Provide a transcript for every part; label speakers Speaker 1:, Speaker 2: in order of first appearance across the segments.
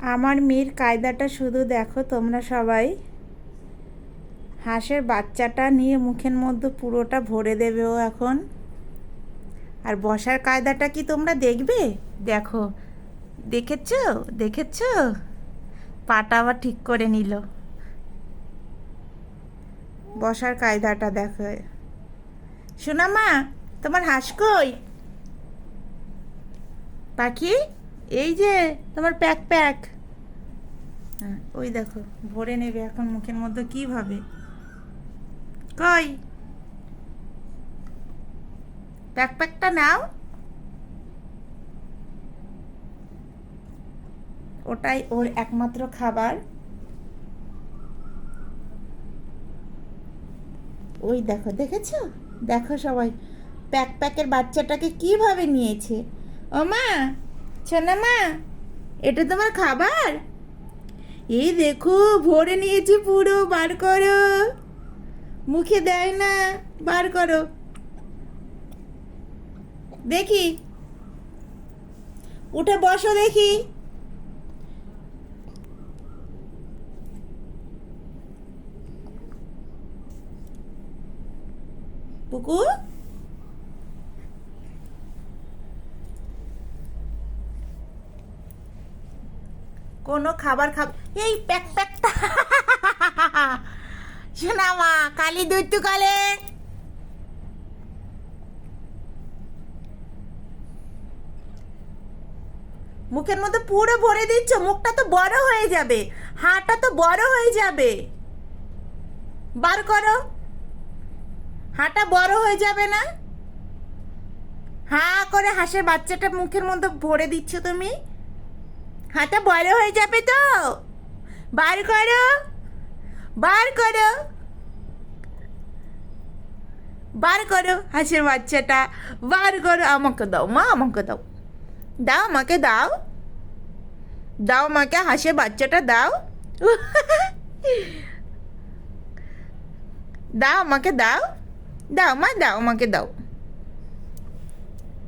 Speaker 1: আমার মেয়ের কায়দাটা শুধু দেখো তোমরা সবাই। হাঁসের বাচ্চাটা নিয়ে মুখের মধ্যে পুরোটা ভরে দেবে ও এখন। আর বসার কায়দাটা কি তোমরা দেখবে? দেখো। দেখেছ? দেখেছ? পাটা আবার ঠিক করে নিল। বসার কায়দাটা দেখো। শোনা মা তোমার হাঁস কই? পাখি? এই যে, তোমার প্যাক প্যাক হ্যাঁ ওই দেখো, ভরে নেবে এখন মুখের মধ্যে কীভাবে কই? প্যাক প্যাকটা নাও। ওটাই ওর একমাত্র খাবার। ওই দেখো, দেখেছ? দেখো সবাই প্যাক প্যাকের বাচ্চাটাকে কীভাবে নিয়েছে? ও মা! মা এটা তোমার খাবার? এই দেখো, ভরে নিয়েছি পুরো, বার করো। মুখে দেয় না, বার করো। দেখি। উঠে বসো দেখি। পুকু কোনো খাবার খাব এই প্যাক প্যাকটা শোনা মা, কালি দৈত্য কালে। মুখের মধ্যে পুরো ভরে দিচ্ছ, মুখটা তো বড় হয়ে যাবে হাঁটা তো বড় হয়ে যাবে। বার করো। হাঁটা বড় হয়ে যাবে না? হা করে হাঁসের বাচ্চাটা মুখের মধ্যে ভরে দিচ্ছ তুমি? হাঁটা বড় হয়ে যাবে তো। বার করো বার করো। বার করো হাঁসের বাচ্চাটা, বার করো, আমাকে দাও, মা আমাকে দাও। দাও আমাকে, দাও। দাও আমাকে, হাঁসের বাচ্চাটা দাও। দাও আমাকে, দাও। দাও মা, দাও আমাকে দাও।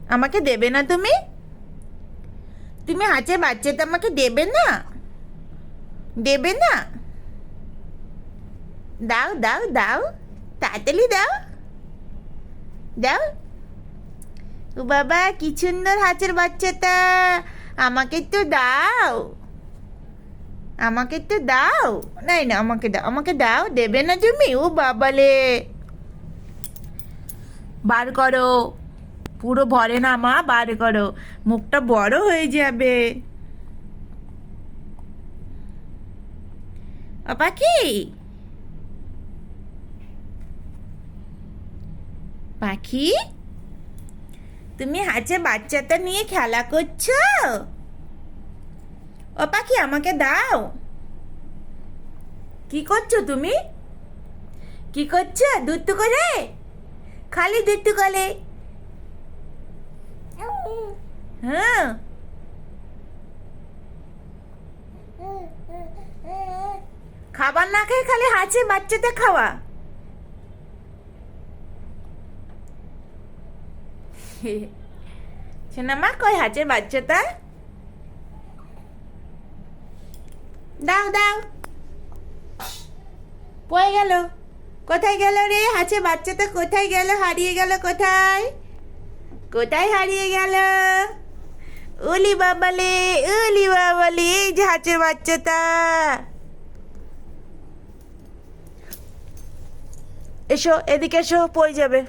Speaker 1: আমাকে দেবে না তুমি? তুমি হাঁচের বাচ্চাটা আমাকে দেবে না। দেবে না। দাও দাও দাও। তাড়াতাড়ি দাও। দাও। ও বাবা, কি সুন্দর হাঁচের বাচ্চাটা। আমাকে তো দাও। আমাকে তো দাও। নাই, না, আমাকে দাও আমাকে দাও। দেবে না তুমি? ও বাবালে। বার করো। পুরো ভরে না, মা, বার করো। মুখটা বড় হয়ে যাবে। পাখি! পাখি, তুমি হাঁচে বাচ্চাটা নিয়ে খেলা করছ? ও পাখি, আমাকে দাও। কি করছ তুমি? কি করছ? দুধ করে? খালি দুধ করে। হ্যাঁ। খাবার না খেয়ে খালি হাঁচে বাচ্চাতে খাওয়া। মা কই হাঁচের বাচ্চাটা? দাও দাও। পড়ে গেল? কোথায় গেল রে? হাঁচে বাচ্চাটা কোথায় গেল? হারিয়ে গেল কোথায়? কোথায় হারিয়ে গেল? ওলি বাবালে ওলি বাবালে এই যে হাঁচের বাচ্চাটা। এসো এদিকে এসো পড়ে যাবে।